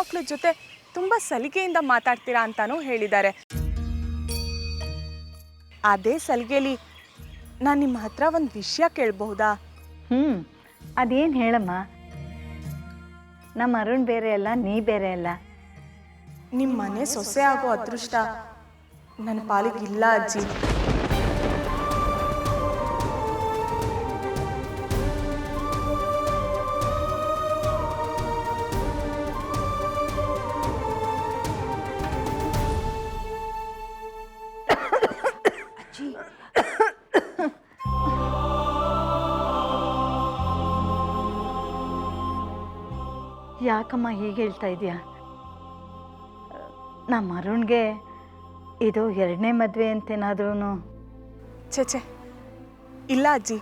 ಮೊಮ್ಮಕ್ಕಳ ಜೊತೆ ತುಂಬ ಸಲಿಗೆಯಿಂದ ಮಾತಾಡ್ತೀರಾ ಅಂತಾನೂ ಹೇಳಿದ್ದಾರೆ. ಅದೇ ಸಲಿಗೆಲಿ ನಾನು ನಿಮ್ಮ ಹತ್ರ ಒಂದು ವಿಷಯ ಕೇಳಬಹುದಾ? ಹ್ಞೂ ಅದೇನು ಹೇಳಮ್ಮ? ನಮ್ಮ ಅರುಣ್ ಬೇರೆ ಅಲ್ಲ ನೀ ಬೇರೆ ಅಲ್ಲ. ನಿಮ್ಮ ಮನೆ ಸೊಸೆ ಆಗೋ ಅದೃಷ್ಟ ನನ್ನ ಪಾಲಿಗಿಲ್ಲ ಅಜ್ಜಿ. ಯಾಕಮ್ಮ ಹೀಗೆ ಹೇಳ್ತಾ ಇದೆಯಾ ನಮ್ಮ ಅರುಣ್ಗೆ ಇದು ಎರಡನೇ ಮದುವೆ ಅಂತೇನಾದ್ರೂ ಛೇ ಇಲ್ಲ ಅಜ್ಜಿ,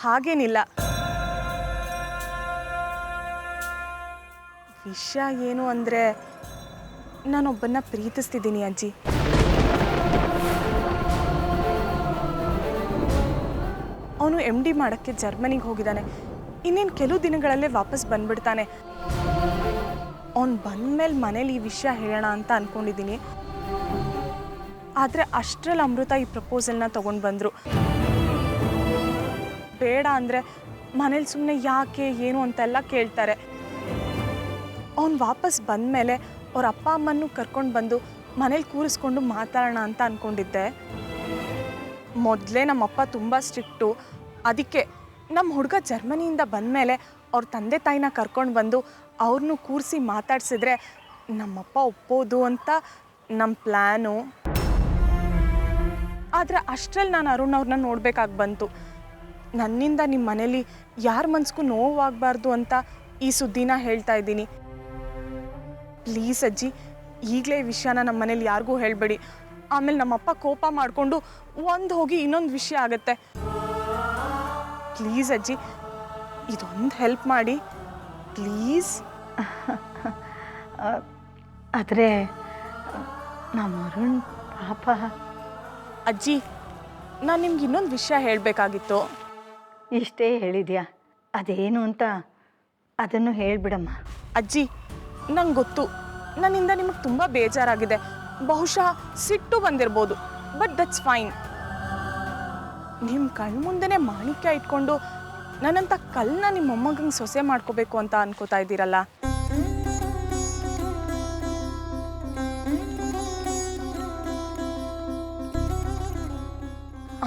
ಹಾಗೇನಿಲ್ಲ. ವಿಷಯ ಏನು ಅಂದರೆ ನಾನೊಬ್ಬನ್ನ ಪ್ರೀತಿಸ್ತಿದ್ದೀನಿ ಅಜ್ಜಿ. ಅವನು ಎಂ ಡಿ ಮಾಡೋಕ್ಕೆ ಜರ್ಮನಿಗೆ ಹೋಗಿದ್ದಾನೆ. ಇನ್ನೇನು ಕೆಲವು ದಿನಗಳಲ್ಲೇ ವಾಪಸ್ ಬಂದ್ಬಿಡ್ತಾನೆ. ಅವ್ನು ಬಂದಮೇಲೆ ಮನೇಲಿ ಈ ವಿಷಯ ಹೇಳೋಣ ಅಂತ ಅಂದ್ಕೊಂಡಿದ್ದೀನಿ ಆದರೆ ಅಷ್ಟರಲ್ಲಿ ಅಮೃತ ಈ ಪ್ರಪೋಸಲ್ನ ತೊಗೊಂಡು ಬಂದರು. ಬೇಡ ಅಂದರೆ ಮನೇಲಿ ಸುಮ್ಮನೆ ಯಾಕೆ, ಏನು ಅಂತೆಲ್ಲ ಕೇಳ್ತಾರೆ. ಅವ್ನು ವಾಪಸ್ ಬಂದಮೇಲೆ ಅವ್ರ ಅಪ್ಪ ಅಮ್ಮನ್ನು ಕರ್ಕೊಂಡು ಬಂದು ಮನೇಲಿ ಕೂರಿಸ್ಕೊಂಡು ಮಾತಾಡೋಣ ಅಂತ ಅಂದ್ಕೊಂಡಿದ್ದೆ ಮೊದಲೇ ನಮ್ಮಪ್ಪ ತುಂಬ ಸ್ಟ್ರಿಕ್ಟು. ಅದಕ್ಕೆ ನಮ್ಮ ಹುಡುಗ ಜರ್ಮನಿಯಿಂದ ಬಂದಮೇಲೆ ಅವ್ರ ತಂದೆ ತಾಯಿನ ಕರ್ಕೊಂಡು ಬಂದು ಅವ್ರನ್ನೂ ಕೂರಿಸಿ ಮಾತಾಡಿಸಿದ್ರೆ ನಮ್ಮಪ್ಪ ಒಪ್ಪೋದು ಅಂತ ನಮ್ಮ ಪ್ಲ್ಯಾನು ಆದರೆ ಅಷ್ಟರಲ್ಲಿ ನಾನು ಅರುಣ್ ಅವ್ರನ್ನ ನೋಡಬೇಕಾಗಿ ಬಂತು. ನನ್ನಿಂದ ನಿಮ್ಮ ಮನೇಲಿ ಯಾರ ಮನ್ಸಿಗೂ ನೋವಾಗಬಾರ್ದು ಅಂತ ಈ ಸುದ್ದಿನ ಹೇಳ್ತಾ ಇದ್ದೀನಿ. ಪ್ಲೀಸ್ ಅಜ್ಜಿ, ಈಗಲೇ ಈ ವಿಷಯನ ನಮ್ಮ ಮನೇಲಿ ಯಾರಿಗೂ ಹೇಳಬೇಡಿ. ಆಮೇಲೆ ನಮ್ಮಪ್ಪ ಕೋಪ ಮಾಡಿಕೊಂಡು ಒಂದು ಹೋಗಿ ಇನ್ನೊಂದು ವಿಷಯ ಆಗುತ್ತೆ. ಪ್ಲೀಸ್ ಅಜ್ಜಿ ಇದೊಂದು ಹೆಲ್ಪ್ ಮಾಡಿ ಪ್ಲೀಸ್. ಆದರೆ ನಮ್ಮ ಅರುಣ್ ಪಾಪ. ಅಜ್ಜಿ ನಾನು ನಿಮ್ಗೆ ಇನ್ನೊಂದು ವಿಷಯ ಹೇಳಬೇಕಾಗಿತ್ತು. ಇಷ್ಟೇ ಹೇಳಿದ್ಯಾ? ಅದೇನು ಅಂತ ಅದನ್ನು ಹೇಳಿಬಿಡಮ್ಮ. ಅಜ್ಜಿ ನಂಗೆ ಗೊತ್ತು. ನನ್ನಿಂದ ನಿಮಗೆ ತುಂಬ ಬೇಜಾರಾಗಿದೆ. ಬಹುಶಃ ಸಿಟ್ಟು ಬಂದಿರ್ಬೋದು ಬಟ್ ದಟ್ಸ್ ಫೈನ್ ನಿಮ್ಮ ಕಣ್ಮುಂದೆನೇ ಮಾಣಿಕ್ಯ ಇಟ್ಕೊಂಡು ನನ್ನಂಥ ಕಲ್ಲನ್ನ ನಿಮ್ಮ ಮೊಮ್ಮಗಂಗೆ ಸೊಸೆ ಮಾಡ್ಕೋಬೇಕು ಅಂತ ಅನ್ಕೋತಾ ಇದ್ದೀರಲ್ಲ?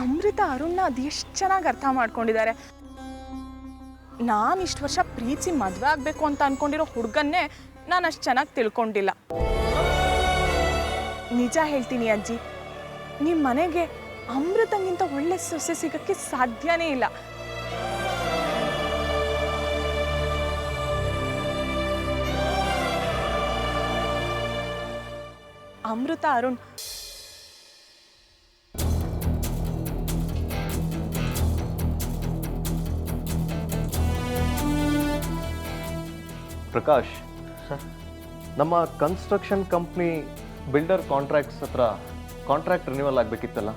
ಅಮೃತ ಅರುಣ್ನ ಅದೆಷ್ಟು ಚೆನ್ನಾಗಿ ಅರ್ಥ ಮಾಡ್ಕೊಂಡಿದ್ದಾರೆ. ನಾನು ಇಷ್ಟು ವರ್ಷ ಪ್ರೀತಿ ಮದುವೆ ಆಗಬೇಕು ಅಂತ ಅನ್ಕೊಂಡಿರೋ ಹುಡುಗನ್ನೇ ನಾನು ಅಷ್ಟು ಚೆನ್ನಾಗಿ ತಿಳ್ಕೊಂಡಿಲ್ಲ. ನಿಜ ಹೇಳ್ತೀನಿ ಅಜ್ಜಿ ನಿಮ್ಮ ಮನೆಗೆ ಅಮೃತಂಗಿಂತ ಒಳ್ಳೆ ಸೊಸೆ ಸಿಗಕ್ಕೆ ಸಾಧ್ಯನೇ ಇಲ್ಲ. ಅಮೃತ ಅರುಣ್. ಪ್ರಕಾಶ್ ಸರ್. ನಮ್ಮ ಕನ್ಸ್ಟ್ರಕ್ಷನ್ ಕಂಪ್ನಿ ಬಿಲ್ಡರ್ ಕಾಂಟ್ರಾಕ್ಟ್ಸ್ ಹತ್ರ ಕಾಂಟ್ರಾಕ್ಟ್ ರಿನ್ಯೂವಲ್ ಆಗಬೇಕಿತ್ತಲ್ಲ?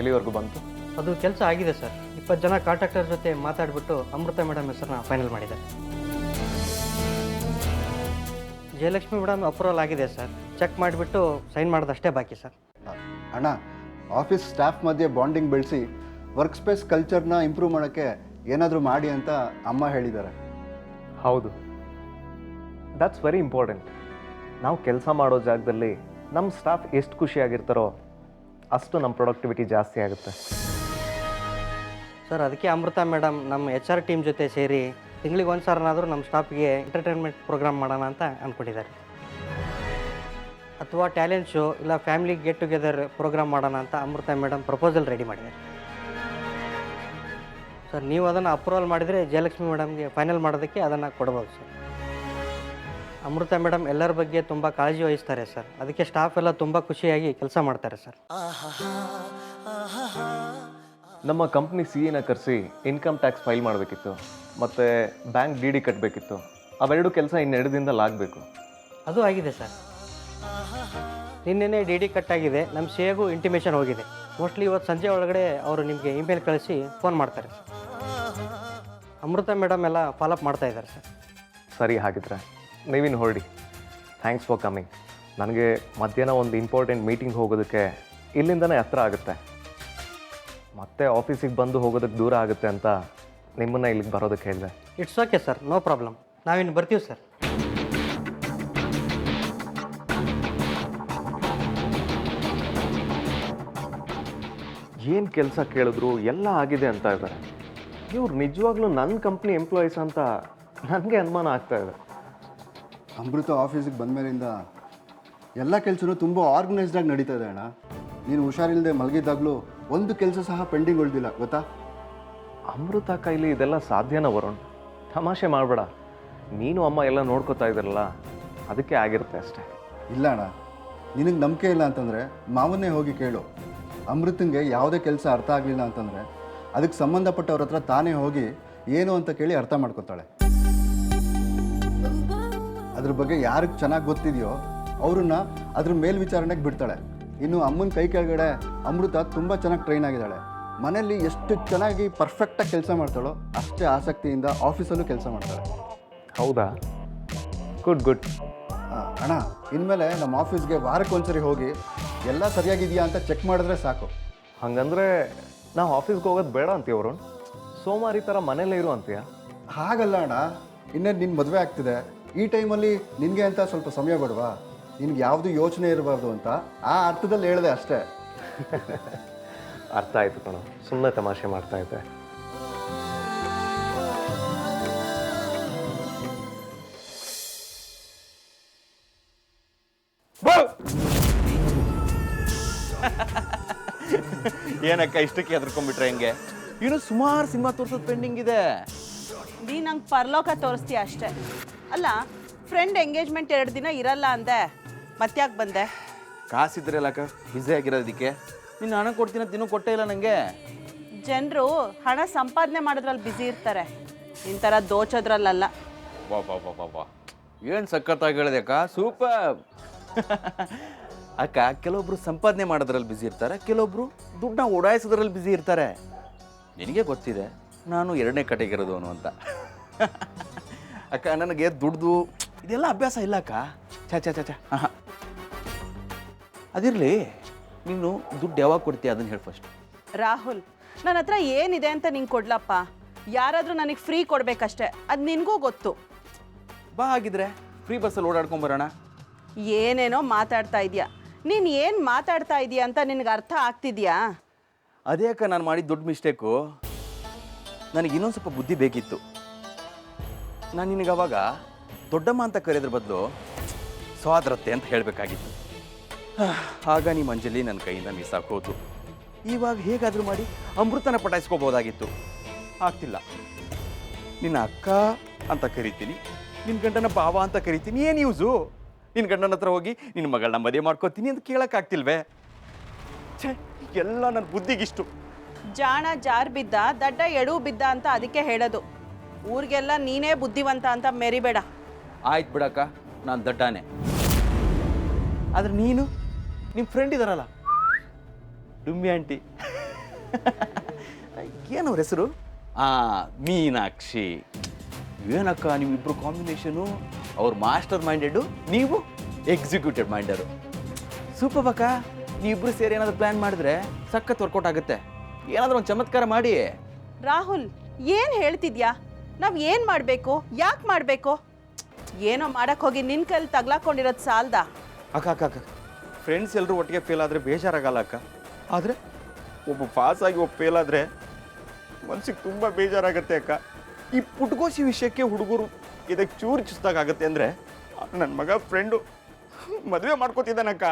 ಎಲ್ಲಿವರೆಗೂ ಬಂತು? ಅದು ಕೆಲಸ ಆಗಿದೆ ಸರ್. ಇಪ್ಪತ್ತು ಜನ ಕಾಂಟ್ರಾಕ್ಟರ್ ಜೊತೆ ಮಾತಾಡಿಬಿಟ್ಟು ಅಮೃತ ಮೇಡಮ್ ಹೆಸರನ್ನ ಫೈನಲ್ ಮಾಡಿದ್ದಾರೆ. ಜಯಲಕ್ಷ್ಮಿ ಮೇಡಮ್ ಅಪ್ರೂವಲ್ ಆಗಿದೆ ಸರ್. ಚೆಕ್ ಮಾಡಿಬಿಟ್ಟು ಸೈನ್ ಮಾಡೋದಷ್ಟೇ ಬಾಕಿ ಸರ್. ಅಣ್ಣ ಆಫೀಸ್ ಸ್ಟಾಫ್ ಮಧ್ಯೆ ಬಾಂಡಿಂಗ್ ಬೆಳೆಸಿ ವರ್ಕ್ ಸ್ಪೇಸ್ ಕಲ್ಚರ್ನ ಇಂಪ್ರೂವ್ ಮಾಡೋಕ್ಕೆ ಏನಾದರೂ ಮಾಡಿ ಅಂತ ಅಮ್ಮ ಹೇಳಿದ್ದಾರೆ. ಹೌದು. ದಟ್ಸ್ ವೆರಿ ಇಂಪಾರ್ಟೆಂಟ್ ನಾವು ಕೆಲಸ ಮಾಡೋ ಜಾಗದಲ್ಲಿ ನಮ್ಮ ಸ್ಟಾಫ್ ಎಷ್ಟು ಖುಷಿಯಾಗಿರ್ತಾರೋ ಅಷ್ಟು ನಮ್ಮ ಪ್ರೊಡಕ್ಟಿವಿಟಿ ಜಾಸ್ತಿ ಆಗುತ್ತೆ. ಸರ್, ಅದಕ್ಕೆ ಅಮೃತ ಮೇಡಮ್, ನಮ್ಮ ಎಚ್ ಆರ್ ಟೀಮ್ ಜೊತೆ ಸೇರಿ ತಿಂಗಳಿಗೆ ಒಂದು ಸಾರನಾದರೂ ನಮ್ಮ ಸ್ಟಾಫ್ಗೆ ಎಂಟರ್ಟೈನ್ಮೆಂಟ್ ಪ್ರೋಗ್ರಾಮ್ ಮಾಡೋಣ ಅಂತ ಅಂದ್ಕೊಂಡಿದ್ದಾರೆ ಅಥವಾ ಟ್ಯಾಲೆಂಟ್ ಶೋ ಇಲ್ಲ ಫ್ಯಾಮಿಲಿ ಗೆಟ್ ಟುಗೆದರ್ ಪ್ರೋಗ್ರಾಮ್ ಮಾಡೋಣ ಅಂತ ಅಮೃತ ಮೇಡಮ್ ಪ್ರಪೋಸಲ್ ರೆಡಿ ಮಾಡಿದ್ದಾರೆ. ಸರ್, ನೀವು ಅದನ್ನು ಅಪ್ರೂವಲ್ ಮಾಡಿದರೆ ಜಯಲಕ್ಷ್ಮಿ ಮೇಡಮ್ಗೆ ಫೈನಲ್ ಮಾಡೋದಕ್ಕೆ ಅದನ್ನು ಕೊಡ್ಬೋದು ಸರ್. ಅಮೃತ ಮೇಡಮ್ ಎಲ್ಲರ ಬಗ್ಗೆ ತುಂಬ ಕಾಳಜಿ ವಹಿಸ್ತಾರೆ ಸರ್. ಅದಕ್ಕೆ ಸ್ಟಾಫ್ ಎಲ್ಲ ತುಂಬ ಖುಷಿಯಾಗಿ ಕೆಲಸ ಮಾಡ್ತಾರೆ ಸರ್. ನಮ್ಮ ಕಂಪ್ನಿ ಸಿ ಎನ ಕರೆಸಿ ಇನ್ಕಮ್ ಟ್ಯಾಕ್ಸ್ ಫೈಲ್ ಮಾಡಬೇಕಿತ್ತು. ಮತ್ತು ಬ್ಯಾಂಕ್ ಡಿ ಡಿ ಕಟ್ಟಬೇಕಿತ್ತು ಅವೆರಡು ಕೆಲಸ ಇನ್ನೆರಡು ದಿನದಲ್ಲಿ ಆಗಬೇಕು. ಅದು ಆಗಿದೆ ಸರ್. ನಿನ್ನೆನೇ ಡಿ ಡಿ ಕಟ್ ಆಗಿದೆ ನಮ್ಮ ಸಿ ಎಗೂ ಇಂಟಿಮೇಷನ್ ಹೋಗಿದೆ. ಮೋಸ್ಟ್ಲಿ ಇವತ್ತು ಸಂಜೆ ಒಳಗಡೆ ಅವರು ನಿಮಗೆ ಇಮೇಲ್ ಕಳಿಸಿ ಫೋನ್ ಮಾಡ್ತಾರೆ ಸರ್. ಅಮೃತ ಮೇಡಮ್ ಎಲ್ಲ ಫಾಲೋಅಪ್ ಮಾಡ್ತಾ ಇದ್ದಾರೆ ಸರ್. ಸರಿ ಹಾಗಿದ್ರೆ. ನೀವಿನ್ನು ಹೊರಡಿ. ಥ್ಯಾಂಕ್ಸ್ ಫಾರ್ ಕಮಿಂಗ್ ನನಗೆ ಮಧ್ಯಾಹ್ನ ಒಂದು ಇಂಪಾರ್ಟೆಂಟ್ ಮೀಟಿಂಗ್ ಹೋಗೋದಕ್ಕೆ ಇಲ್ಲಿಂದನೇ ಹತ್ರ ಆಗುತ್ತೆ. ಮತ್ತೆ ಆಫೀಸಿಗೆ ಬಂದು ಹೋಗೋದಕ್ಕೆ ದೂರ ಆಗುತ್ತೆ ಅಂತ ನಿಮ್ಮನ್ನು ಇಲ್ಲಿಗೆ ಬರೋದಕ್ಕೆ ಹೇಳಿದೆ. It's okay sir no problem ನಾವಿನ್ನು ಬರ್ತೀವಿ ಸರ್ ಏನು ಕೆಲಸ ಕೇಳಿದ್ರು ಎಲ್ಲ ಆಗಿದೆ ಅಂತ ಇದ್ದಾರೆ. ಇವ್ರು ನಿಜವಾಗ್ಲೂ ನನ್ನ ಕಂಪ್ನಿ ಎಂಪ್ಲಾಯೀಸ್ ಅಂತ ನನಗೆ ಅನುಮಾನ ಆಗ್ತಾ ಇದೆ. ಅಮೃತ ಆಫೀಸಿಗೆ ಬಂದಮೇಲಿಂದ ಎಲ್ಲ ಕೆಲಸನೂ ತುಂಬ ಆರ್ಗನೈಸ್ಡಾಗಿ ನಡೀತಾ ಇದೆ ಅಣ್ಣ. ನೀನು ಹುಷಾರಿಲ್ಲದೆ ಮಲಗಿದ್ದಾಗಲೂ ಒಂದು ಕೆಲಸ ಸಹ ಪೆಂಡಿಂಗ್ ಉಳಿದಿಲ್ಲ ಗೊತ್ತಾ? ಅಮೃತ ಕೈಲಿ ಇದೆಲ್ಲ ಸಾಧ್ಯನ ವರುಣ್? ತಮಾಷೆ ಮಾಡಬೇಡ. ನೀನು ಅಮ್ಮ ಎಲ್ಲ ನೋಡ್ಕೋತಾ ಇದ್ರಲ್ಲ ಅದಕ್ಕೆ ಆಗಿರುತ್ತೆ ಅಷ್ಟೇ. ಇಲ್ಲ ಅಣ್ಣ. ನಿನಗೆ ನಂಬಿಕೆ ಇಲ್ಲ ಅಂತಂದರೆ ಮಾವನ್ನೇ ಹೋಗಿ ಕೇಳು. ಅಮೃತಂಗೆ ಯಾವುದೇ ಕೆಲಸ ಅರ್ಥ ಆಗಲಿಲ್ಲ ಅಂತಂದರೆ ಅದಕ್ಕೆ ಸಂಬಂಧಪಟ್ಟವ್ರ ಹತ್ರ ತಾನೇ ಹೋಗಿ ಏನು ಅಂತ ಕೇಳಿ ಅರ್ಥ ಮಾಡ್ಕೊತಾಳೆ. ಅದ್ರ ಬಗ್ಗೆ ಯಾರಿಗೆ ಚೆನ್ನಾಗಿ ಗೊತ್ತಿದೆಯೋ ಅವ್ರನ್ನ ಅದ್ರ ಮೇಲ್ವಿಚಾರಣೆಗೆ ಬಿಡ್ತಾಳೆ. ಇನ್ನು ಅಮ್ಮನ ಕೈ ಕೆಳಗಡೆ ಅಮೃತ ತುಂಬ ಚೆನ್ನಾಗಿ ಟ್ರೈನ್ ಆಗಿದ್ದಾಳೆ. ಮನೆಯಲ್ಲಿ ಎಷ್ಟು ಚೆನ್ನಾಗಿ ಪರ್ಫೆಕ್ಟಾಗಿ ಕೆಲಸ ಮಾಡ್ತಾಳೋ ಅಷ್ಟೇ ಆಸಕ್ತಿಯಿಂದ ಆಫೀಸಲ್ಲೂ ಕೆಲಸ ಮಾಡ್ತಾಳೆ. ಹೌದಾ? ಗುಡ್ ಗುಡ್ ಅಣ್ಣ ಇನ್ಮೇಲೆ ನಮ್ಮ ಆಫೀಸ್ಗೆ ವಾರಕ್ಕೊಂದ್ಸರಿ ಹೋಗಿ ಎಲ್ಲ ಸರಿಯಾಗಿದೆಯಾ ಅಂತ ಚೆಕ್ ಮಾಡಿದ್ರೆ ಸಾಕು. ಹಂಗಂದ್ರೆ ನಾವು ಆಫೀಸ್ಗೆ ಹೋಗೋದು ಬೇಡ ಅಂತೀಯ ವರುಣ್? ಸೋಮವಾರ ಈ ಥರ ಮನೇಲೇ ಇರು ಅಂತೀಯ? ಹಾಗಲ್ಲ ಅಣ್ಣ ಇನ್ನೇನು ನಿನ್ನ ಮದುವೆ ಆಗ್ತಿದೆ. ಈ ಟೈಮಲ್ಲಿ ನಿನಗೆ ಅಂತ ಸ್ವಲ್ಪ ಸಮಯ ಬೇಡವಾ ನಿನಗೆ ಯಾವುದು ಯೋಚನೆ ಇರಬಾರ್ದು ಅಂತ ಆ ಅರ್ಥದಲ್ಲಿ ಹೇಳಿದೆ ಅಷ್ಟೇ. ಅರ್ಥ ಆಯ್ತು ಕಣ. ಸುಮ್ಮನೆ ತಮಾಷೆ ಮಾಡ್ತಾ ಇದ್ದೆ. ಏನಕ್ಕ ಇಷ್ಟಕ್ಕೆ ಹೆದರ್ಕೊಂಡ್ಬಿಟ್ರೆ ಹೆಂಗೆ? ಇನ್ನು ಸುಮಾರು ಸಿನಿಮಾ ತೋರ್ಸೋದು ಪೆಂಡಿಂಗ್ ಇದೆ. ನೀ ನಂಗೆ ಪರ್ಲೋಕ ತೋರಿಸ್ತೀಯ ಅಷ್ಟೇ. ಅಲ್ಲ ಫ್ರೆಂಡ್ ಎಂಗೇಜ್ಮೆಂಟ್ ಎರಡು ದಿನ ಇರಲ್ಲ ಅಂದೆ. ಮತ್ತ್ಯಾಕೆ ಬಂದೆ? ಕಾಸಿದ್ರಲ್ಲ ಅಕ್ಕ ಬ್ಯುಸಿ ಆಗಿರೋದಕ್ಕೆ ನೀನು ಹಣ ಕೊಡ್ತೀನಿ ಅಂತ ಇನ್ನೂ ಕೊಟ್ಟೇ ಇಲ್ಲ ನನಗೆ ಜನರು ಹಣ ಸಂಪಾದನೆ ಮಾಡೋದ್ರಲ್ಲಿ ಬ್ಯುಸಿ ಇರ್ತಾರೆ. ನಿನ್ನ ಥರ ದೋಚೋದ್ರಲ್ಲಲ್ಲ. ವಾ ವಾ ವಾ ವಾ ವಾ. ಏನು ಸಖತ್ತಾಗಿ ಹೇಳಿದೆ ಅಕ್ಕ? ಸೂಪರ್. ಅಕ್ಕ ಕೆಲವೊಬ್ರು ಸಂಪಾದನೆ ಮಾಡೋದ್ರಲ್ಲಿ ಬ್ಯುಸಿ ಇರ್ತಾರೆ ಕೆಲವೊಬ್ರು ದುಡ್ಡನ್ನ ಓಡಾಯಿಸೋದ್ರಲ್ಲಿ ಬ್ಯುಸಿ ಇರ್ತಾರೆ. ನಿನಗೆ ಗೊತ್ತಿದೆ ನಾನು ಎರಡನೇ ಕಟೆಗಿರೋದವನು ಅಂತ. ಅಕ್ಕ ನನಗೆ ದುಡ್ದು ಇದೆಲ್ಲ ಅಭ್ಯಾಸ ಇಲ್ಲ ಅಕ್ಕ. ಚಾ ಚಾ ಚಾ ಚಾ ಹಾಂ ಅದಿರಲಿ ನೀನು ದುಡ್ಡು ಯಾವಾಗ ಕೊಡ್ತೀಯ ಅದನ್ನು ಹೇಳಿ ಫಸ್ಟ್ ರಾಹುಲ್ ನನ್ನ ಹತ್ರ ಏನಿದೆ ಅಂತ ನಿಂಗೆ ಕೊಡ್ಲಪ್ಪ. ಯಾರಾದರೂ ನನಗೆ ಫ್ರೀ ಕೊಡ್ಬೇಕಷ್ಟೇ. ಅದು ನಿನಗೂ ಗೊತ್ತು. ಬಾ ಆಗಿದ್ರೆ ಫ್ರೀ ಬಸ್ಸಲ್ಲಿ ಓಡಾಡ್ಕೊಂಬರೋಣ ಏನೇನೋ ಮಾತಾಡ್ತಾ ಇದೆಯಾ? ನೀನು ಏನು ಮಾತಾಡ್ತಾ ಇದೀಯ ಅಂತ ನಿನಗೆ ಅರ್ಥ ಆಗ್ತಿದ್ಯಾ? ಅದೇ ಅಕ್ಕ ನಾನು ಮಾಡಿದ ದೊಡ್ಡ ಮಿಸ್ಟೇಕು ನನಗೆ ಇನ್ನೊಂದು ಸ್ವಲ್ಪ ಬುದ್ಧಿ ಬೇಕಿತ್ತು. ನಾನು ನಿನಗೆ ಅವಾಗ ದೊಡ್ಡಮ್ಮ ಅಂತ ಕರೆಯೋದ್ರ ಬದಲು ಸ್ವಾದ್ರತೆ ಅಂತ ಹೇಳಬೇಕಾಗಿತ್ತು. ಆಗ ನಿಮ್ಮ ಅಂಜಲಿ ನನ್ನ ಕೈಯಿಂದ ಮಿಸ್ ಆಗೋದು ಇವಾಗ ಹೇಗಾದರೂ ಮಾಡಿ ಅಮೃತನ ಪಟಾಯಿಸ್ಕೋಬೋದಾಗಿತ್ತು. ಆಗ್ತಿಲ್ಲ. ನಿನ್ನ ಅಕ್ಕ ಅಂತ ಕರಿತೀನಿ ನಿನ್ನ ಗಂಡನ ಬಾವ ಅಂತ ಕರಿತೀನಿ, ಏನು ಯೂಸು? ನಿನ್ನ ಗಂಡನ ಹತ್ರ ಹೋಗಿ ನಿನ್ನ ಮಗಳನ್ನ ಮದುವೆ ಮಾಡ್ಕೋತೀನಿ ಅಂತ ಕೇಳೋಕ್ಕಾಗ್ತಿಲ್ವೇ ಛೆ, ಎಲ್ಲ ನನ್ನ ಬುದ್ಧಿಗಿಷ್ಟು. ಜಾಣ ಜಾರ್ ಬಿದ್ದ, ದಡ್ಡ ಎಡು ಬಿದ್ದ ಅಂತ ಅದಕ್ಕೆ ಹೇಳೋದು. ಊರಿಗೆಲ್ಲ ನೀನೇ ಬುದ್ಧಿವಂತ ಅಂತ ಮೆರಿಬೇಡ. ಆಯ್ತು ಬಿಡಕ್ಕ ನಾನು ದಡ್ಡಾನೆ. ಆದ್ರೆ ನೀನು? ನಿಮ್ಮ ಫ್ರೆಂಡ್ ಇದಾರಲ್ಲ? ಡುಮ್ಮಿ ಆಂಟಿ. ಏನು ಅವ್ರ ಹೆಸರು? ಆ ಮೀನಾಕ್ಷಿ. ಏನಕ್ಕ ನೀವಿಬ್ರು ಕಾಂಬಿನೇಷನು ಅವ್ರು ಮಾಸ್ಟರ್ ಮೈಂಡೆಡು ನೀವು ಎಕ್ಸಿಕ್ಯೂಟಿವ್ ಮೈಂಡರು ಸೂಪರ್ ಬಕ್ಕ ನೀವಿಬ್ರು ಸೇರಿ ಏನಾದರೂ ಪ್ಲ್ಯಾನ್ ಮಾಡಿದ್ರೆ ಸಖತ್ ವರ್ಕೌಟ್ ಆಗುತ್ತೆ. ಏನಾದರೂ ಒಂದು ಚಮತ್ಕಾರ ಮಾಡಿ ರಾಹುಲ್ ಏನು ಹೇಳ್ತಿದ್ಯಾ? ನಾವು ಏನು ಮಾಡಬೇಕು? ಯಾಕೆ ಮಾಡಬೇಕು? ಏನೋ ಮಾಡಕ್ಕೆ ಹೋಗಿ ನಿನ್ನ ಕೈಲಿ ತಗ್ಲಾಕೊಂಡಿರೋದು ಸಾಲ್ದ? ಅಕ್ಕ ಅಕ್ಕ ಅಕ್ಕ. ಫ್ರೆಂಡ್ಸ್ ಎಲ್ಲರೂ ಒಟ್ಟಿಗೆ ಫೇಲ್ ಆದರೆ ಬೇಜಾರಾಗಲ್ಲ ಅಕ್ಕ. ಆದರೆ? ಒಬ್ಬ ಪಾಸ್ ಆಗಿ ಒಬ್ಬ ಫೇಲ್ ಆದರೆ ಮನ್ಸಿಗೆ ತುಂಬ ಬೇಜಾರಾಗತ್ತೆ ಅಕ್ಕ. ಈ ಪುಟ್ಕೋಸಿ ವಿಷಯಕ್ಕೆ ಹುಡುಗರು ಇದಕ್ಕೆ ಚೂರು ಆಗುತ್ತೆ ಅಂದರೆ ನನ್ನ ಮಗ ಫ್ರೆಂಡು ಮದುವೆ ಮಾಡ್ಕೋತಿದ್ದಾನಕ್ಕ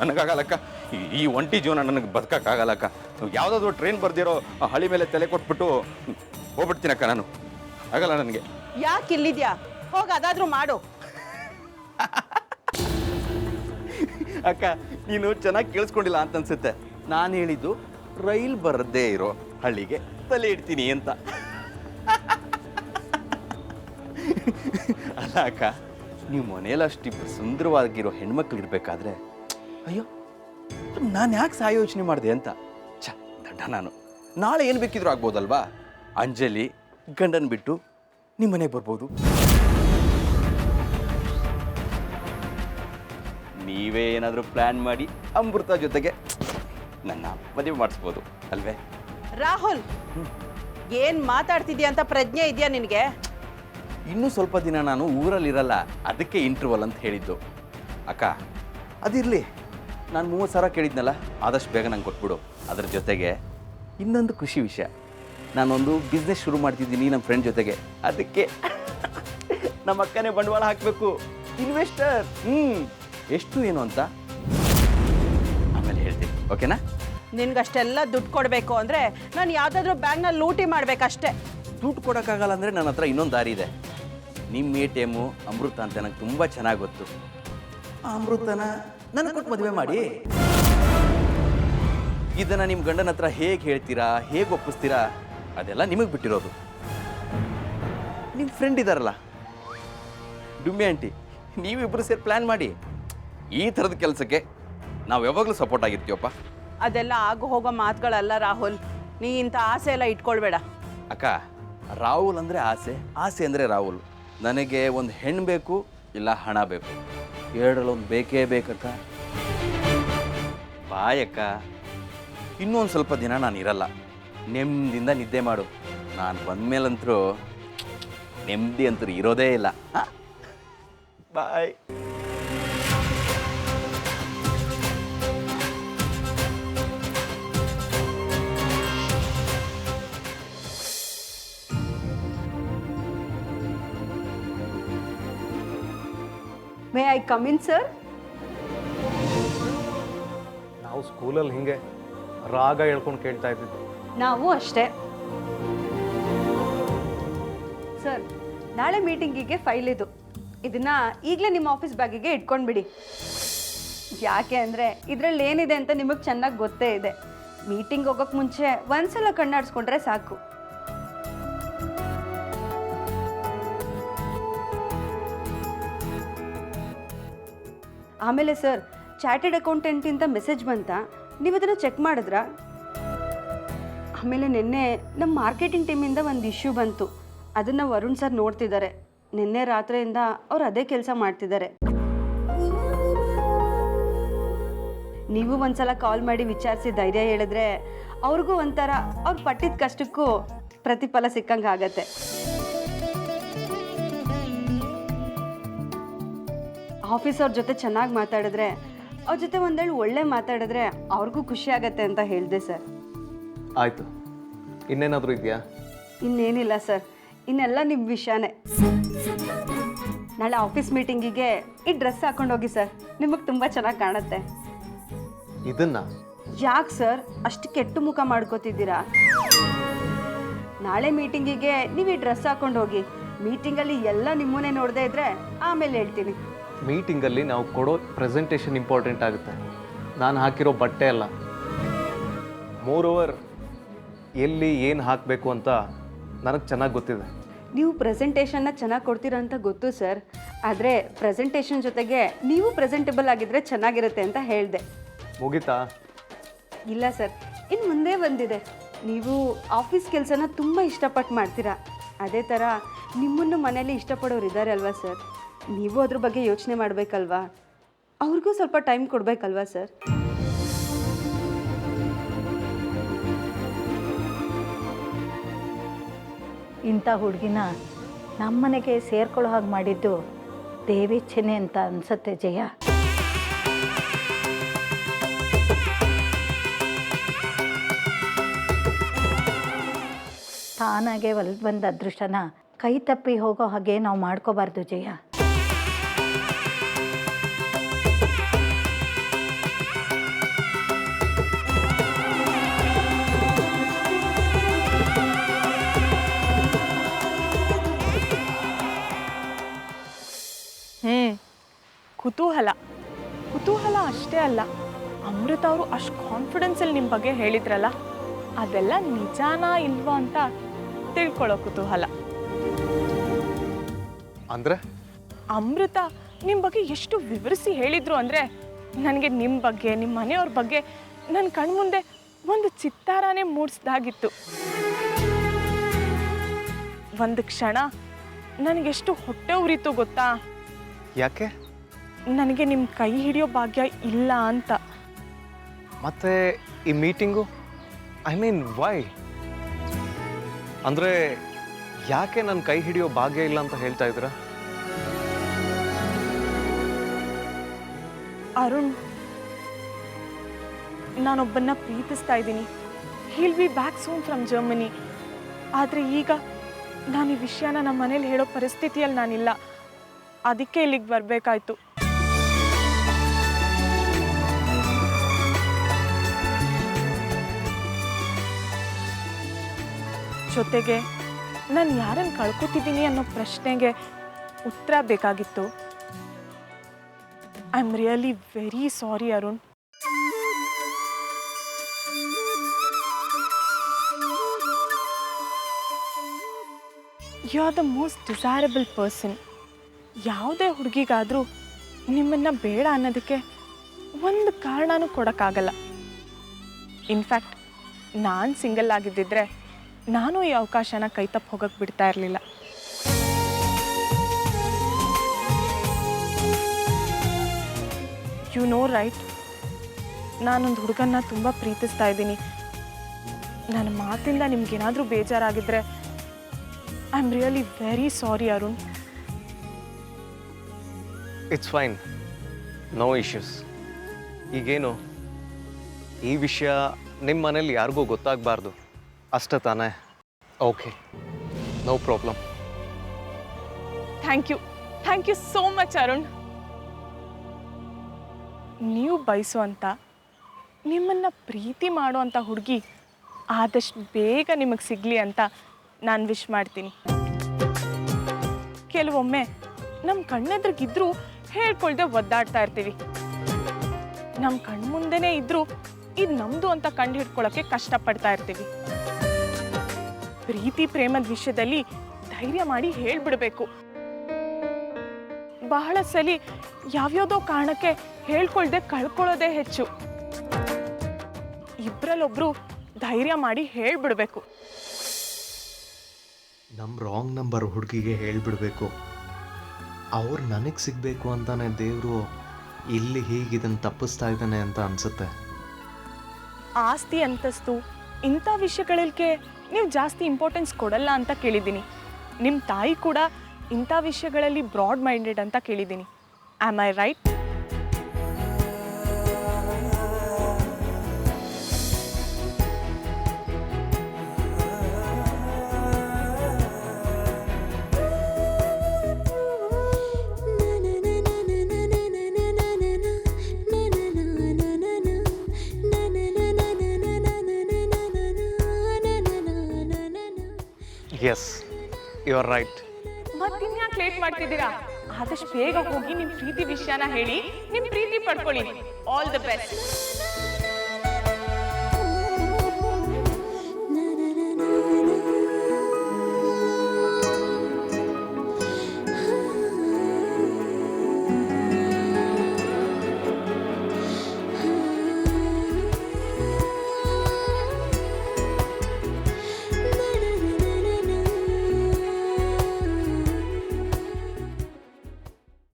ನನಗಾಗಲ್ಲಕ್ಕ ಈ- ಒಂಟಿ ಜೀವನ ನನಗೆ ಬದುಕಕ್ಕಾಗಲ್ಲಕ್ಕ ಯಾವುದಾದ್ರು ಟ್ರೈನ್ ಬರ್ದಿರೋ ಹಳಿ ಮೇಲೆ ತಲೆ ಕೊಟ್ಬಿಟ್ಟು ಹೋಗ್ಬಿಡ್ತೀನಕ್ಕ ನಾನು. ಆಗಲ್ಲ ನನಗೆ. ಯಾಕೆ ಇಲ್ಲಿದ್ಯಾ? ಹೋಗ ಅದಾದ್ರೂ ಮಾಡು. ಅಕ್ಕ ನೀನು ಚೆನ್ನಾಗಿ ಕೇಳಿಸ್ಕೊಂಡಿಲ್ಲ ಅಂತ ಅನ್ಸುತ್ತೆ. ನಾನು ಹೇಳಿದ್ದು ರೈಲ್ ಬರದೇ ಇರೋ ಹಳ್ಳಿಗೆ ತಲೆ ಇಡ್ತೀನಿ ಅಂತ. ಅಲ್ಲ ಅಕ್ಕ ನೀವು ಮನೇಲಿ ಅಷ್ಟಿಬ್ರು ಸುಂದರವಾಗಿರೋ ಹೆಣ್ಮಕ್ಳು ಇರಬೇಕಾದ್ರೆ ಅಯ್ಯೋ ನಾನು ಯಾಕೆ ಸಹ ಯೋಚನೆ ಮಾಡಿದೆ ಅಂತ? ಛ ದಡ್ಡ ನಾನು. ನಾಳೆ ಏನು ಬೇಕಿದ್ರು ಆಗ್ಬೋದಲ್ವಾ? ಅಂಜಲಿ ಗಂಡನ ಬಿಟ್ಟು ನಿಮ್ಮ ಮನೆಗೆ ಬರ್ಬೋದು. ನೀವೇ ಏನಾದರೂ ಪ್ಲ್ಯಾನ್ ಮಾಡಿ ಅಮೃತ ಜೊತೆಗೆ ನನ್ನ ಮದುವೆ ಮಾಡಿಸ್ಬೋದು ಅಲ್ವೇ? ರಾಹುಲ್ ಏನ್ ಮಾತಾಡ್ತಿದ್ಯಾ ಅಂತ ಪ್ರಜ್ಞೆ ಇದೆಯಾ ನಿನಗೆ? ಇನ್ನೂ ಸ್ವಲ್ಪ ದಿನ ನಾನು ಊರಲ್ಲಿರಲ್ಲ ಅದಕ್ಕೆ ಇಂಟರ್ವಲ್ ಅಂತ ಹೇಳಿದ್ದು. ಅಕ್ಕ ಅದಿರಲಿ ನಾನು ಮೂವತ್ತು ಸಾವಿರ ಕೇಳಿದ್ನಲ್ಲ ಆದಷ್ಟು ಬೇಗ ನಂಗೆ ಕೊಟ್ಬಿಡು. ಅದ್ರ ಜೊತೆಗೆ ಇನ್ನೊಂದು ಖುಷಿ ವಿಷಯ. ನಾನೊಂದು ಬಿಸ್ನೆಸ್ ಶುರು ಮಾಡ್ತಿದ್ದೀನಿ ನಮ್ಮ ಫ್ರೆಂಡ್ ಜೊತೆಗೆ. ಅದಕ್ಕೆ ನಮ್ಮ ಅಕ್ಕನೇ ಬಂಡವಾಳ ಹಾಕಬೇಕು. ಇನ್ವೆಸ್ಟರ್ ಹ್ಞೂ ಎಷ್ಟು ಏನು ಅಂತ? ಆಮೇಲೆ ಹೇಳ್ತೀನಿ. ಓಕೆನಾ ನಿನ್ಗಷ್ಟೆಲ್ಲ ದುಡ್ಡು ಕೊಡಬೇಕು ಅಂದರೆ ನಾನು ಯಾವುದಾದ್ರೂ ಬ್ಯಾಂಕ್ನಲ್ಲಿ ಲೂಟಿ ಮಾಡಬೇಕಷ್ಟೇ. ದುಡ್ಡು ಕೊಡೋಕ್ಕಾಗಲ್ಲ ಅಂದರೆ ನನ್ನ ಹತ್ರ ಇನ್ನೊಂದು ದಾರಿ ಇದೆ. ನಿಮ್ಮ ಎ ಟಿ ಎಮ್ಮು ಅಮೃತ ಅಂತ ನನಗೆ ತುಂಬ ಚೆನ್ನಾಗಿ ಗೊತ್ತು. ಆ ಅಮೃತನ ನನಗೆ ಕೊಟ್ಟು ಮದುವೆ ಮಾಡಿ. ಇದನ್ನು ನಿಮ್ಮ ಗಂಡನ ಹತ್ರ ಹೇಗೆ ಹೇಳ್ತೀರಾ? ಹೇಗೆ ಒಪ್ಪಿಸ್ತೀರಾ? ಅದೆಲ್ಲ ನಿಮಗೆ ಬಿಟ್ಟಿರೋದು. ನಿಮ್ಮ ಫ್ರೆಂಡ್ ಇದ್ದಾರಲ್ಲ ಡುಮ್ಮಿ ಆಂಟಿ ನೀವಿಬ್ಬರು ಸೇರಿ ಪ್ಲ್ಯಾನ್ ಮಾಡಿ. ಈ ಥರದ ಕೆಲಸಕ್ಕೆ ನಾವು ಯಾವಾಗಲೂ ಸಪೋರ್ಟ್ ಆಗಿರ್ತೀವಪ್ಪ. ಅದೆಲ್ಲ ಆಗು ಹೋಗೋ ಮಾತುಗಳಲ್ಲ ರಾಹುಲ್. ನೀ ಇಂಥ ಆಸೆ ಎಲ್ಲ ಇಟ್ಕೊಳ್ಬೇಡ. ಅಕ್ಕ ರಾಹುಲ್ ಅಂದರೆ ಆಸೆ ಆಸೆ ಅಂದರೆ ರಾಹುಲ್. ನನಗೆ ಒಂದು ಹೆಣ್ಣು ಬೇಕು ಇಲ್ಲ ಹಣ ಬೇಕು. ಎರಡರಲ್ಲಿ ಒಂದು ಬೇಕೇ ಬೇಕಕ್ಕ. ಬಾಯಕ್ಕ ಇನ್ನೊಂದು ಸ್ವಲ್ಪ ದಿನ ನಾನು ಇರಲ್ಲ. ನೆಮ್ಮದಿಯಿಂದ ನಿದ್ದೆ ಮಾಡು. ನಾನು ಬಂದಮೇಲಂತರೂ ನೆಮ್ಮದಿ ಅಂತೂ ಇರೋದೇ ಇಲ್ಲ. Bye. May I come in sir ನಾವು ಸ್ಕೂಲಲ್ಲಿ ಹಿಂಗೆ ರಾಗ ಹೇಳ್ಕೊಂಡು ಕೇಳ್ತಾ ಇದ್ದಿದ್ದು. ನಾವು ಅಷ್ಟೇ. ಸರ್, ನಾಳೆ ಮೀಟಿಂಗಿಗೆ ಫೈಲ್ ಇದು. ಇದನ್ನ ಈಗಲೇ ನಿಮ್ಮ ಆಫೀಸ್ ಬ್ಯಾಗಿಗೆ ಇಟ್ಕೊಂಡ್ಬಿಡಿ. ಯಾಕೆ ಅಂದರೆ ಇದರಲ್ಲಿ ಏನಿದೆ ಅಂತ ನಿಮಗೆ ಚೆನ್ನಾಗಿ ಗೊತ್ತೇ ಇದೆ. ಮೀಟಿಂಗ್ ಹೋಗೋಕೆ ಮುಂಚೆ ಒಂದ್ಸಲ ಕಣ್ಣಾಡಿಸ್ಕೊಂಡ್ರೆ ಸಾಕು. ಆಮೇಲೆ ಸರ್, ಚಾರ್ಟೆಡ್ ಅಕೌಂಟೆಂಟಿಂದ ಮೆಸೇಜ್ ಬಂತಾ? ನೀವು ಅದನ್ನು ಚೆಕ್ ಮಾಡಿದ್ರಾ? ಆಮೇಲೆ ನಿನ್ನೆ ನಮ್ಮ ಮಾರ್ಕೆಟಿಂಗ್ ಟೀಮಿಂದ ಒಂದು ಇಶ್ಯೂ ಬಂತು. ಅದನ್ನು ವರುಣ್ ಸರ್ ನೋಡ್ತಿದ್ದಾರೆ. ನಿನ್ನೆ ರಾತ್ರಿಯಿಂದ ಅವ್ರು ಅದೇ ಕೆಲಸ ಮಾಡ್ತಿದ್ದಾರೆ. ನೀವು ಒಂದ್ಸಲ ಕಾಲ್ ಮಾಡಿ ವಿಚಾರಿಸಿ ಧೈರ್ಯ ಹೇಳಿದ್ರೆ ಅವ್ರಿಗೂ ಒಂಥರ ಅವ್ರು ಪಟ್ಟಿದ ಕಷ್ಟಕ್ಕೂ ಪ್ರತಿಫಲ ಸಿಕ್ಕಂಗೆ ಆಗತ್ತೆ ಆಫೀಸ್ ಅವ್ರ ಜೊತೆ ಚೆನ್ನಾಗಿ ಮಾತಾಡಿದ್ರೆ ಅವ್ರ ಜೊತೆ ಒಂದೇಳು ಒಳ್ಳೆ ಮಾತಾಡಿದ್ರೆ ಅವ್ರಿಗೂ ಖುಷಿ ಆಗತ್ತೆ ಅಂತ ಹೇಳಿದೆ ಸರ್. ಆಯಿತು. ಇನ್ನೇನಾದರೂ ಇದೆಯಾ? ಇನ್ನೇನಿಲ್ಲ ಸರ್. ಇನ್ನೆಲ್ಲ ನಿಮ್ಮ ವಿಷಯನೇ. ನಾಳೆ ಆಫೀಸ್ ಮೀಟಿಂಗಿಗೆ ಈ ಡ್ರೆಸ್ ಹಾಕೊಂಡು ಹೋಗಿ ಸರ್. ನಿಮಗೆ ತುಂಬ ಚೆನ್ನಾಗಿ ಕಾಣುತ್ತೆ. ಇದನ್ನ? ಯಾಕೆ ಸರ್? ಅಷ್ಟು ಕೆಟ್ಟು ಮುಖ ಮಾಡ್ಕೋತಿದ್ದೀರಾ? ನಾಳೆ ಮೀಟಿಂಗಿಗೆ ನೀವು ಈ ಡ್ರೆಸ್ ಹಾಕೊಂಡು ಹೋಗಿ ಮೀಟಿಂಗಲ್ಲಿ ಎಲ್ಲ ನಿಮ್ಮನ್ನೇ ನೋಡದೇ ಇದ್ರೆ ಆಮೇಲೆ ಹೇಳ್ತೀನಿ. ಮೀಟಿಂಗಲ್ಲಿ ನಾವು ಕೊಡೋ ಪ್ರೆಸೆಂಟೇಷನ್ ಇಂಪಾರ್ಟೆಂಟ್ ಆಗುತ್ತೆ. ನಾನು ಹಾಕಿರೋ ಬಟ್ಟೆ ಅಲ್ಲ. Moreover. ಎಲ್ಲಿ ಏನು ಹಾಕಬೇಕು ಅಂತ ನನಗೆ ಚೆನ್ನಾಗಿ ಗೊತ್ತಿದೆ. ನೀವು ಪ್ರೆಸೆಂಟೇಷನ್ನ ಚೆನ್ನಾಗಿ ಕೊಡ್ತೀರಾ ಅಂತ ಗೊತ್ತು ಸರ್. ಆದರೆ ಪ್ರೆಸೆಂಟೇಷನ್ ಜೊತೆಗೆ ನೀವು ಪ್ರೆಸೆಂಟೇಬಲ್ ಆಗಿದ್ರೆ ಚೆನ್ನಾಗಿರುತ್ತೆ ಅಂತ ಹೇಳಿದೆ. ಮುಗಿತಾ? ಇಲ್ಲ ಸರ್. ಇನ್ನು ಮುಂದೆ ಬಂದಿದೆ. ನೀವು ಆಫೀಸ್ ಕೆಲಸನ ತುಂಬ ಇಷ್ಟಪಟ್ಟು ಮಾಡ್ತೀರಾ. ಅದೇ ಥರ ನಿಮ್ಮನ್ನು ಮನೇಲಿ ಇಷ್ಟಪಡೋರು ಇದ್ದಾರೆ ಅಲ್ವಾ ಸರ್? ನೀವು ಅದ್ರ ಬಗ್ಗೆ ಯೋಚನೆ ಮಾಡಬೇಕಲ್ವಾ? ಅವ್ರಿಗೂ ಸ್ವಲ್ಪ ಟೈಮ್ ಕೊಡಬೇಕಲ್ವಾ ಸರ್? ಇಂಥ ಹುಡುಗಿನ ನಮ್ಮನೆಗೆ ಸೇರ್ಕೊಳ್ಳೋ ಹಾಗೆ ಮಾಡಿದ್ದು ದೇವೇಚ್ಛೆನೆ ಅಂತ ಅನ್ಸತ್ತೆ ಜಯ. ತಾನಾಗೆ ಒಲ್ ಬಂದ ಅದೃಷ್ಟನ ಕೈ ತಪ್ಪಿ ಹೋಗೋ ಹಾಗೆ ನಾವು ಮಾಡ್ಕೋಬಾರ್ದು ಜಯ. ಹ್ಞೂ ಕುತೂಹಲ. ಕುತೂಹಲ ಅಷ್ಟೇ ಅಲ್ಲ ಅಮೃತ ಅವರು ಅಷ್ಟು ಕಾನ್ಫಿಡೆನ್ಸಲ್ಲಿ ನಿಮ್ಮ ಬಗ್ಗೆ ಹೇಳಿದ್ರಲ್ಲ ಅದೆಲ್ಲ ನಿಜಾನಾ ಇಲ್ವಾ ಅಂತ ತಿಳ್ಕೊಳ್ಳೋ ಕುತೂಹಲ. ಅಂದ್ರೆ? ಅಮೃತ ನಿಮ್ಮ ಬಗ್ಗೆ ಎಷ್ಟು ವಿವರಿಸಿ ಹೇಳಿದ್ರು ಅಂದರೆ ನನಗೆ ನಿಮ್ಮ ಬಗ್ಗೆ ನಿಮ್ಮ ಮನೆಯವ್ರ ಬಗ್ಗೆ ನನ್ನ ಕಣ್ಮುಂದೆ ಒಂದು ಚಿತ್ತಾರನೇ ಮೂಡಿಸ್ದಾಗಿತ್ತು. ಒಂದು ಕ್ಷಣ ನನಗೆಷ್ಟು ಹೊಟ್ಟೆ ಉರಿತು ಗೊತ್ತಾ? ಯಾಕೆ? ನನಗೆ ನಿಮ್ಮ ಕೈ ಹಿಡಿಯೋ ಭಾಗ್ಯ ಇಲ್ಲ ಅಂತ. ಮತ್ತೆ ಈ ಮೀಟಿಂಗು? ಐ ಮೀನ್ ವೈ ಅಂದರೆ ಯಾಕೆ ನನ್ನ ಕೈ ಹಿಡಿಯೋ ಭಾಗ್ಯ ಇಲ್ಲ ಅಂತ ಹೇಳ್ತಾ ಇದ್ದೀರಾ? ಅರುಣ್ ನಾನೊಬ್ಬನ್ನ ಪ್ರೀತಿಸ್ತಾ ಇದ್ದೀನಿ. He'll be back soon from Germany ಆದರೆ ಈಗ ನಾನು ಈ ವಿಷಯನ ನಮ್ಮ ಮನೇಲಿ ಹೇಳೋ ಪರಿಸ್ಥಿತಿಯಲ್ಲಿ ನಾನಿಲ್ಲ. ಅದಕ್ಕೆ ಇಲ್ಲಿಗೆ ಬರಬೇಕಾಯ್ತು. ಜೊತೆಗೆ ನಾನು ಯಾರನ್ನು ಕಳ್ಕೊತಿದ್ದೀನಿ ಅನ್ನೋ ಪ್ರಶ್ನೆಗೆ ಉತ್ತರ ಬೇಕಾಗಿತ್ತು. I am really very sorry Arun. You are the most desirable person ಯಾವುದೇ ಹುಡುಗಿಗಾದರೂ ನಿಮ್ಮನ್ನು ಬೇಡ ಅನ್ನೋದಕ್ಕೆ ಒಂದು ಕಾರಣನೂ ಕೊಡೋಕ್ಕಾಗಲ್ಲ. ಇನ್ಫ್ಯಾಕ್ಟ್ ನಾನು ಸಿಂಗಲ್ ಆಗಿದ್ದಿದ್ರೆ ನಾನು ಈ ಅವಕಾಶನ ಕೈತಪ್ಪು ಹೋಗಕ್ಕೆ ಬಿಡ್ತಾ ಇರಲಿಲ್ಲ. ಯು ನೋ ರೈಟ್ ನಾನೊಂದು ಹುಡುಗನ್ನ ತುಂಬ ಪ್ರೀತಿಸ್ತಾ ಇದ್ದೀನಿ. ನನ್ನ ಮಾತಿಂದ ನಿಮ್ಗೇನಾದರೂ ಬೇಜಾರಾಗಿದ್ದರೆ I am really very sorry Arun. It's fine no issues ಈಗೇನು? ಈ ವಿಷಯ ನಿಮ್ಮ ಮನೇಲಿ ಯಾರಿಗೂ ಗೊತ್ತಾಗಬಾರ್ದು. ಅಷ್ಟೇ ತಾನೇ. Okay no problem thank you thank you so much Arun ನೀವು ಬಯಸುವಂಥ ನಿಮ್ಮನ್ನು ಪ್ರೀತಿ ಮಾಡುವಂಥ ಹುಡುಗಿ ಆದಷ್ಟು ಬೇಗ ನಿಮಗೆ ಸಿಗಲಿ ಅಂತ ನಾನು ವಿಶ್ ಮಾಡ್ತೀನಿ. ಕೆಲವೊಮ್ಮೆ ನಮ್ಮ ಕಣ್ಣೆದ್ರಿಗಿದ್ರೂ ಹೇಳ್ಕೊಳ್ದೆ ಒದ್ದಾಡ್ತಾ ಇರ್ತೀವಿ. ನಮ್ಮ ಕಣ್ಮುಂದೆನೇ ಇದ್ರೂ ಇದು ನಮ್ಮದು ಅಂತ ಕಂಡು ಹಿಡ್ಕೊಳ್ಳೋಕ್ಕೆ ಕಷ್ಟಪಡ್ತಾ ಇರ್ತೀವಿ. ಪ್ರೀತಿ ಪ್ರೇಮದ ವಿಷಯದಲ್ಲಿ ಧೈರ್ಯ ಮಾಡಿ ಹೇಳ್ಬಿಡ್ಬೇಕು. ಬಹಳ ಸಲಿ ಯಾವ್ಯಾವುದೋ ಕಾರಣಕ್ಕೆ ಹೇಳ್ಕೊಳ್ದೆ ಕಳ್ಕೊಳ್ಳೋದೇ ಹೆಚ್ಚು. ಇಬ್ಬರಲ್ಲೊಬ್ರು ಧೈರ್ಯ ಮಾಡಿ ಹೇಳ್ಬಿಡ್ಬೇಕು. ನಮ್ಮ ರಾಂಗ್ ನಂಬರ್ ಹುಡುಗಿಗೆ ಹೇಳ್ಬಿಡ್ಬೇಕು. ಅವ್ರು ನನಗೆ ಸಿಗಬೇಕು ಅಂತಾನೆ ದೇವರು ಇಲ್ಲಿ ಹೀಗೆ ಇದನ್ನು ತಪ್ಪಿಸ್ತಾ ಇದ್ದಾನೆ ಅಂತ ಅನ್ಸುತ್ತೆ. ಆಸ್ತಿ ಅಂತಸ್ತು, ಇಂಥ ವಿಷಯಗಳಿಗೆ ನೀವು ಜಾಸ್ತಿ ಇಂಪಾರ್ಟೆನ್ಸ್ ಕೊಡಲ್ಲ ಅಂತ ಕೇಳಿದ್ದೀನಿ. ನಿಮ್ಮ ತಾಯಿ ಕೂಡ ಇಂಥ ವಿಷಯಗಳಲ್ಲಿ ಬ್ರಾಡ್ ಮೈಂಡೆಡ್ ಅಂತ ಕೇಳಿದ್ದೀನಿ. Am I right yes you are right ಮತ್ತಿನ್ಯಾಕೆ late ಮಾಡ್ತಿದ್ದೀರಾ? ಆದಷ್ಟು ಬೇಗ ಹೋಗಿ ನಿಮ್ಮ ಪ್ರೀತಿ ವಿಷಯನ ಹೇಳಿ ನಿಮ್ಮ ಪ್ರೀತಿ ಪಡ್ಕೊಳ್ಳಿ. All the best